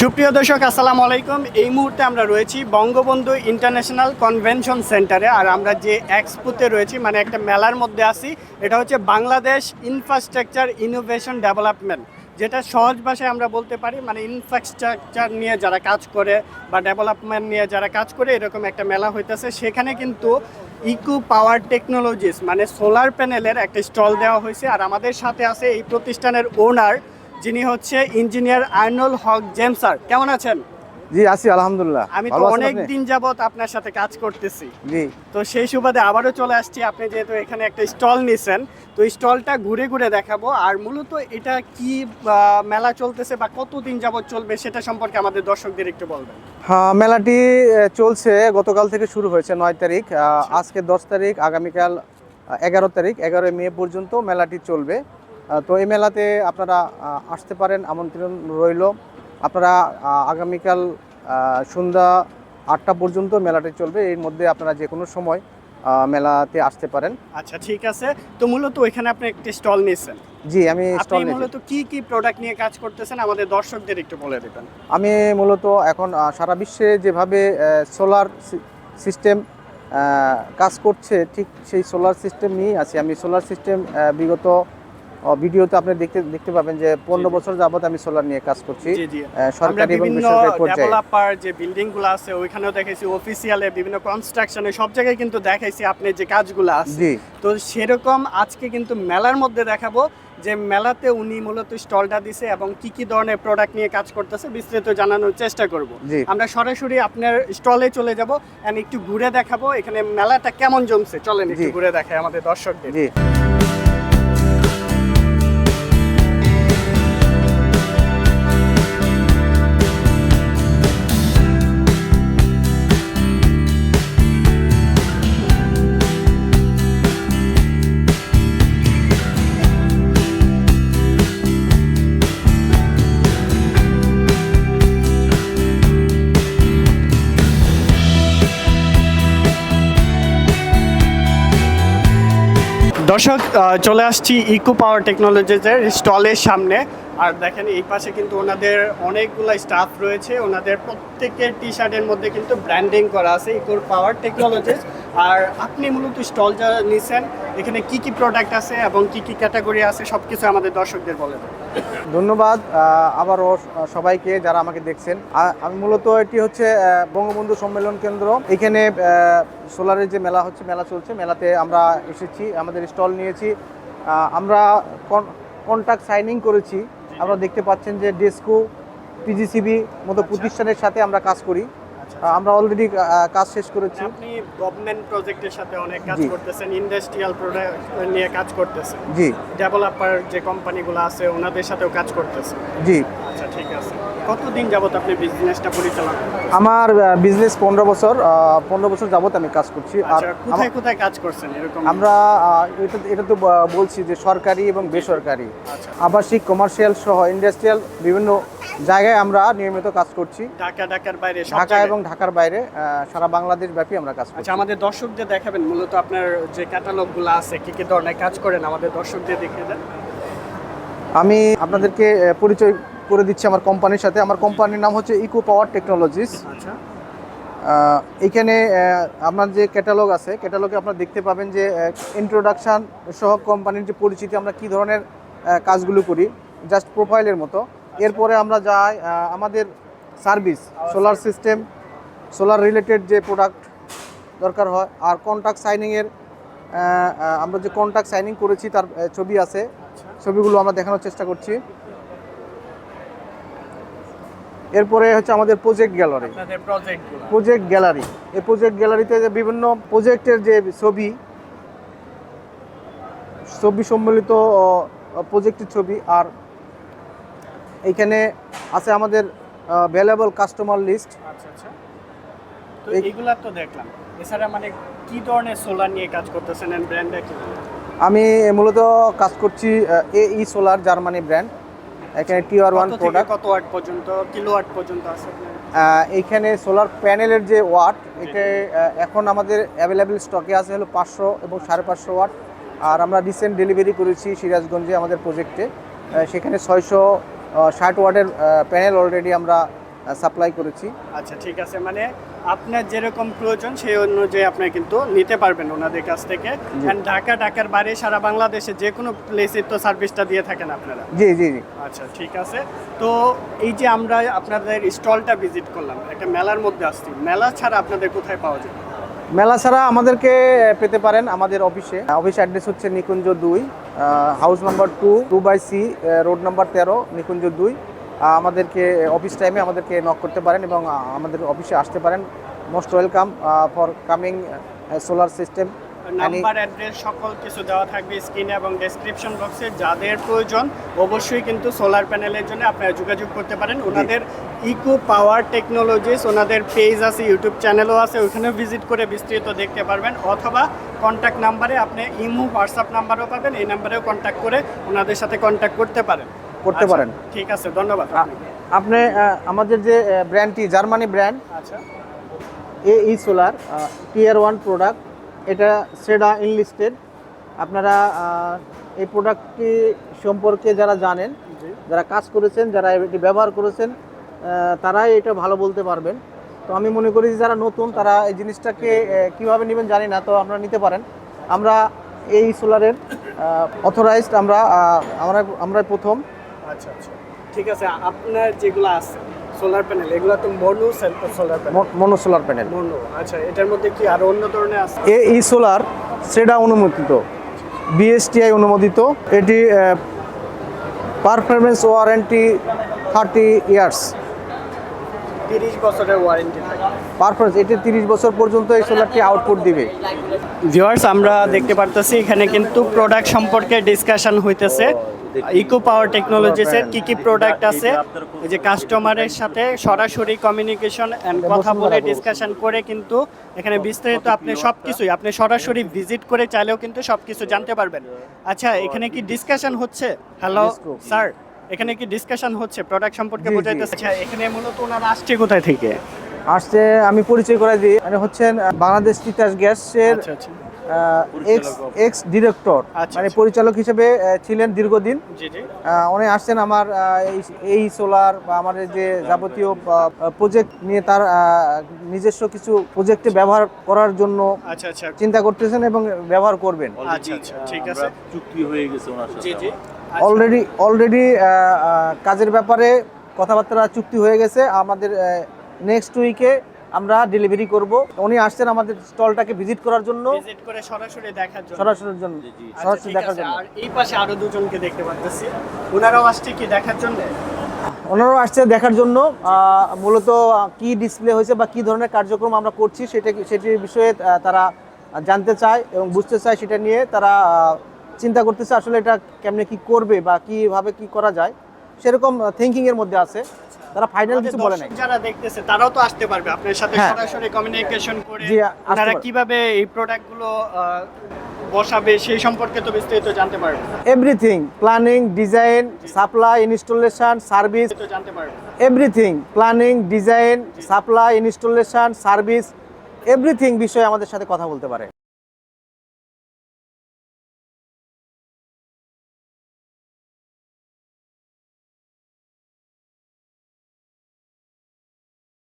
সুপ্রিয় দর্শক, আসসালামু আলাইকুম। এই মুহূর্তে আমরা রয়েছি বঙ্গবন্ধু ইন্টারন্যাশনাল কনভেনশন সেন্টারে আর আমরা যে এক্সপোতে রয়েছি মানে একটা মেলার মধ্যে আছি, এটা হচ্ছে বাংলাদেশ ইনফ্রাস্ট্রাকচার ইনোভেশন ডেভেলপমেন্ট, যেটা সহজ ভাষায় আমরা বলতে পারি মানে ইনফ্রাস্ট্রাকচার নিয়ে যারা কাজ করে বা ডেভেলপমেন্ট নিয়ে যারা কাজ করে, এরকম একটা মেলা হইতেছে। সেখানে কিন্তু ইকো পাওয়ার টেকনোলজিস মানে সোলার প্যানেলের একটা স্টল দেওয়া হয়েছে আর আমাদের সাথে আছে এই প্রতিষ্ঠানের ওনার যিনি হচ্ছে engineer Arnol Hoque James sir. কেমন আছেন? জি আছি আলহামদুলিল্লাহ। আমি তো অনেক দিন যাবত আপনার সাথে কাজ করতেছি। জি। তো সেই সুবাদে আবারও চলে আসছি। আপনি যেহেতু এখানে একটা স্টল নিছেন তো স্টলটা ঘুরে ঘুরে দেখাবো। আর মূলত এটা কি মেলা চলতেছে বা কতদিন যাবত চলবে সেটা সম্পর্কে আমাদের দর্শকদের একটু বলবেন। হ্যাঁ মেলাটি চলছে গতকাল থেকে শুরু হয়েছে নয় তারিখ। আচ্ছা। আজকে দশ তারিখ আগামীকাল এগারো তারিখ এগারোই মে পর্যন্ত মেলাটি চলবে। তো এই মেলাতে আপনারা আসতে পারেন আমন্ত্রণ রইল। আপনারা আগামীকাল সন্ধ্যা আটটা পর্যন্ত মেলাটি চলবে। এর মধ্যে আপনারা যে কোনো সময় মেলাতে আসতে পারেন। আচ্ছা ঠিক আছে। তো মূলত ওইখানে আপনি একটি স্টল নিয়েছেন। জি আমি স্টল মূলত কি কি প্রোডাক্ট নিয়ে কাজ করতেছেন? আমাদের দর্শকদের একটু বলে দেবেন। আমি মূলত এখন সারা বিশ্বে যেভাবে সোলার সিস্টেম কাজ করছে ঠিক সেই সোলার সিস্টেম নিয়েই আছি। আমি সোলার সিস্টেম বিগত ভিডিওতে আপনি দেখতে দেখতে পাবেন যে পনেরো বছর যাবত আমি সোলার নিয়ে কাজ করছি। সরকারি এবং বেসরকারি পর্যায়ে। ডেভেলপার যে বিল্ডিংগুলো আছে ওইখানেও দেখাইছি অফিসিয়ালে বিভিন্ন কনস্ট্রাকশনে সব জায়গায় কিন্তু দেখাইছি আপনি যে কাজগুলো আছে। তো সেরকম আজকে কিন্তু মেলার মধ্যে দেখাবো যে মেলাতে উনি মূলত স্টলটা দিছে এবং কি কি ধরনের প্রোডাক্ট নিয়ে কাজ করতেছে বিস্তারিত জানানোর চেষ্টা করব। আমরা সরাসরি আপনার স্টলে চলে যাব এন্ড একটু ঘুরে দেখাবো এখানে মেলাটা কেমন জমছে। চলেন একটু ঘুরে দেখাই আমাদের দর্শকদের। দর্শক চলে আসছি ইকো পাওয়ার টেকনোলজিজের স্টলের সামনে। আর দেখেন, এই পাশে কিন্তু ওনাদের অনেকগুলো স্টাফ রয়েছে। ওনাদের প্রত্যেকের টি শার্টের মধ্যে কিন্তু ব্র্যান্ডিং করা আছে ইকো পাওয়ার টেকনোলজিস আর আপনি মূলত স্টল যা নিছেন এখানে কি কি প্রোডাক্ট আছে এবং কি কি ক্যাটাগরি আছে সব কিছু আমাদের দর্শকদের বলে দেন। ধন্যবাদ আবারও সবাইকে যারা আমাকে দেখছেন। আমি মূলত এটি হচ্ছে বঙ্গবন্ধু সম্মেলন কেন্দ্র। এখানে সোলারের যে মেলা হচ্ছে মেলা চলছে। মেলাতে আমরা এসেছি আমাদের স্টল নিয়েছি। আমরা কন্ট্রাক্ট সাইনিং করেছি। আপনারা দেখতে পাচ্ছেন যে ডেস্কো পিজিসিবি মতো আচ্ছা। প্রতিষ্ঠানের সাথে আমরা কাজ করি। আমরা অলরেডি কাজ শেষ করেছি। আপনি গভর্নমেন্ট প্রজেক্টের সাথে অনেক কাজ করতেছেন ইন্ডাস্ট্রিয়াল প্রোডাক্ট নিয়ে কাজ করতেছেন। জি। ডেভেলপার যে কোম্পানিগুলো আছে ওনাদের সাথেও কাজ করতেছেন। জি। আচ্ছা ঠিক আছে। কতদিন যাবত আপনি বিজনেসটা পরিচালনা? আমার বিজনেস পনেরো বছর পনেরো বছর যাবত আমি কাজ করছি। আর আচ্ছা কোথায় কোথায় কাজ করছেন এরকম? আমরা এটা এটা তো বলছি যে সরকারি এবং বেসরকারি। আচ্ছা। আবাসিক কমার্শিয়াল সহ ইন্ডাস্ট্রিয়াল বিভিন্ন জায়গায় আমরা নিয়মিত কাজ করছি। ঢাকা ঢাকার বাইরে ঢাকা জায়গায়? এবং ঢাকার বাইরে সারা বাংলাদেশ ব্যাপী আমরা কাজ করছি। আচ্ছা আমাদের দর্শকদের দেখাবেন মূলত আপনার যে ক্যাটালগুলো আছে কি কি ধরনের কাজ করেন আমাদের দর্শকদের দেখিয়ে দেন। আমি আপনাদেরকে পরিচয় করে দিচ্ছি আমার কোম্পানির সাথে। আমার কোম্পানির নাম হচ্ছে ইকো পাওয়ার টেকনোলজিস আচ্ছা। এখানে আপনার যে ক্যাটালগ আছে ক্যাটালগে আপনারা দেখতে পাবেন যে ইন্ট্রোডাকশান সহ কোম্পানির যে পরিচিতি আমরা কী ধরনের কাজগুলো করি জাস্ট প্রোফাইলের মতো। এরপরে আমরা যাই আমাদের service solar system solar related যে প্রোডাক্ট দরকার হয় আর কন্ট্রাক্ট সাইনিংয়ের আমরা যে কন্ট্রাক্ট সাইনিং করেছি তার ছবি আছে। ছবিগুলো আমরা দেখানোর চেষ্টা করছি। এরপরে হচ্ছে আমাদের প্রজেক্ট গ্যালারি। Project gallery. এই প্রজেক্ট গ্যালারিতে যে বিভিন্ন প্রজেক্টের যে ছবি ছবি সম্মিলিত প্রজেক্টের ছবি আর এইখানে আছে আমাদের ভ্যালুয়েবল কাস্টমার লিস্ট তো এই- এইগুলা তো দেখলাম। এছাড়া মানে কি ধরনের সোলার নিয়ে কাজ করতেছেন এন্ড ব্র্যান্ডটা কি? আমি মূলত কাজ করছি A E solar Germany brand এখানে টিআর ওয়ান প্রোডাক্ট কত ওয়াট পর্যন্ত কিলো ওয়াট পর্যন্ত আছে এইখানে সোলার প্যানেলের যে ওয়াট এটা এখন আমাদের অ্যাভেলেবেল স্টকে আছে হলো পাঁচশো এবং সাড়ে পাঁচশো ওয়াট আর আমরা রিসেন্ট ডেলিভারি করেছি সিরাজগঞ্জে আমাদের প্রজেক্টে সেখানে ছয়শো ষাট ওয়াটের প্যানেল অলরেডি আমরা সাপ্লাই করেছি। আচ্ছা ঠিক আছে। মানে আপনার যেরকম প্রয়োজন সেই অনুযায়ী আপনি কিন্তু নিতে পারবেন ওনাদের কাছ থেকে। ঢাকা ঢাকার বাইরে সারা বাংলাদেশে যে কোনো প্লেসে তো সার্ভিসটা দিয়ে থাকেন আপনারা। জি জি জি। আচ্ছা ঠিক আছে। তো এই যে আমরা আপনাদের স্টলটা ভিজিট করলাম একটা মেলার মধ্যে আসছি। মেলা ছাড়া আপনাদের কোথায় পাওয়া যায়? মেলা ছাড়া আমাদেরকে পেতে পারেন আমাদের অফিসে। অফিস অ্যাড্রেস হচ্ছে নিকুঞ্জ দুই house number two two by C road number তেরো নিকুঞ্জ দুই। আমাদেরকে অফিস টাইমে আমাদেরকে নক করতে পারেন এবং আমাদের অফিসে আসতে পারেন। Most welcome for coming solar system number address সকল কিছু দেওয়া থাকবে স্ক্রিনে এবং ডেসক্রিপশন বক্সে যাদের প্রয়োজন অবশ্যই কিন্তু সোলার প্যানেলের জন্য আপনারা যোগাযোগ করতে পারেন। ওনাদের ইকো পাওয়ার টেকনোলজিস ওনাদের পেজ আছে ইউটিউব চ্যানেলও আছে ওখানেও ভিজিট করে বিস্তৃত দেখতে পারবেন। অথবা কন্ট্যাক্ট নাম্বারে আপনি ইমো হোয়াটসঅ্যাপ নাম্বারও পাবেন। এই নাম্বারেও কন্ট্যাক্ট করে ওনাদের সাথে কন্ট্যাক্ট করতে পারেন। করতে আচ্ছা, পারেন। ঠিক আছে ধন্যবাদ আপনি আমাদের যে ব্র্যান্ডটি জার্মানি ব্র্যান্ড আচ্ছা। A E solar tier one product এটা সেডা ইনলিস্টেড আপনারা এই প্রোডাক্টটি সম্পর্কে যারা জানেন যারা কাজ করেছেন যারা এটি ব্যবহার করেছেন তারাই এটা ভালো বলতে পারবেন। তো আমি মনে করি যে যারা নতুন তারা এই জিনিসটাকে কীভাবে নেবেন জানি না তো আপনারা নিতে পারেন। আমরা এই সোলারের অথরাইজড আমরা আমরা আমরা প্রথম। আচ্ছা আচ্ছা। ঠিক আছে আপনার যেগুলো আছে সোলার প্যানেল এগুলো তো mono solar panel mono solar panel mono আচ্ছা এটার মধ্যে কি আরও অন্য ধরনের আছে? এ ই সোলার সেটা অনুমোদিত বিএসটিআই অনুমোদিত। এটি পারফরমেন্স ওয়ারেন্টি থার্টি ইয়ার্স তিরিশ বছরের ওয়ারেন্টি থাকে। পারফরমেন্স এটি তিরিশ বছর পর্যন্ত এই সোলারটি আউটপুট দিবে। ভিউয়ার্স আমরা দেখতে পারতেছি এখানে কিন্তু প্রোডাক্ট সম্পর্কে ডিসকাশন হইতেছে। ইকো পাওয়ার টেকনোলজিসের কি কি প্রোডাক্ট আছে? এই যে কাস্টমারের সাথে সরাসরি কমিউনিকেশন এন্ড কথা বলে ডিসকাশন করে কিন্তু এখানে বিস্তারিত আপনি সব কিছুই আপনি সরাসরি ভিজিট করে চাইলেও কিন্তু সব কিছু জানতে পারবেন। আচ্ছা এখানে কি ডিসকাশন হচ্ছে? হ্যালো স্যার এখানে কি ডিসকাশন হচ্ছে? প্রোডাক্ট সম্পর্কে। বোঝাইতেছে। আচ্ছা এখানে মূলত ওনারা আসছে কোথায় থেকে? আসছে আমি পরিচয় করে দিই। মানে হচ্ছেন বাংলাদেশ তিতাস গ্যাসের এক্স এক্স ডিরেক্টর আচ্ছা, মানে। পরিচালক হিসেবে ছিলেন দীর্ঘদিন। জি জি। আহ, উনি আসছেন আমার এই- এই সোলার বা আমাদের যে যাবতীয় প্রজেক্ট নিয়ে তার নিজস্ব কিছু প্রজেক্টে ব্যবহার করার জন্য আচ্ছা আচ্ছা। চিন্তা করতেছেন এবং ব্যবহার করবেন। আচ্ছা আচ্ছা ঠিক আছে। চুক্তি হয়ে গেছে ওনার সাথে জি জি। আমার। অলরেডি অলরেডি কাজের ব্যাপারে কথাবার্তা চুক্তি হয়ে গেছে। আমাদের নেক্সট উইকে আমরা ডেলিভারি করব। উনি আসছেন আমাদের স্টলটাকে ভিজিট করার জন্য। ভিজিট করে সরাসরি দেখার জন্য। সরাসরি জন্য। আচ্ছা, সরাসরি দেখার জন্য। আর এই পাশে আরও দুজনকে দেখতে পাচ্ছি ওনারাও আসছে কি দেখার জন্য? ওনারাও আসছে দেখার জন্য। মূলত কি ডিসপ্লে হয়েছে বা কি ধরনের কার্যক্রম আমরা করছি সেটা সেটির বিষয়ে তারা জানতে চায় এবং বুঝতে চায় সেটা নিয়ে তারা চিন্তা করতেছে আসলে এটা কেমনে কি করবে বা কীভাবে কি করা যায়। সেরকম থিঙ্কিং এর মধ্যে আছে। তারা ফাইনাল কিছু বলে নাই। যারা দেখতেছে তারাও তো আসতে পারবে। আপনার সাথে হ্যাঁ। সরাসরি কমিউনিকেশন করে পারবে। কীভাবে এই প্রোডাক্টগুলো বসাবে সেই সম্পর্কে তো বিস্তারিত জানতে পারবে। Everything planning design supply installation service তো জানতে পারবে। Everything planning design supply installation service everything বিষয়ে আমাদের সাথে কথা বলতে পারে।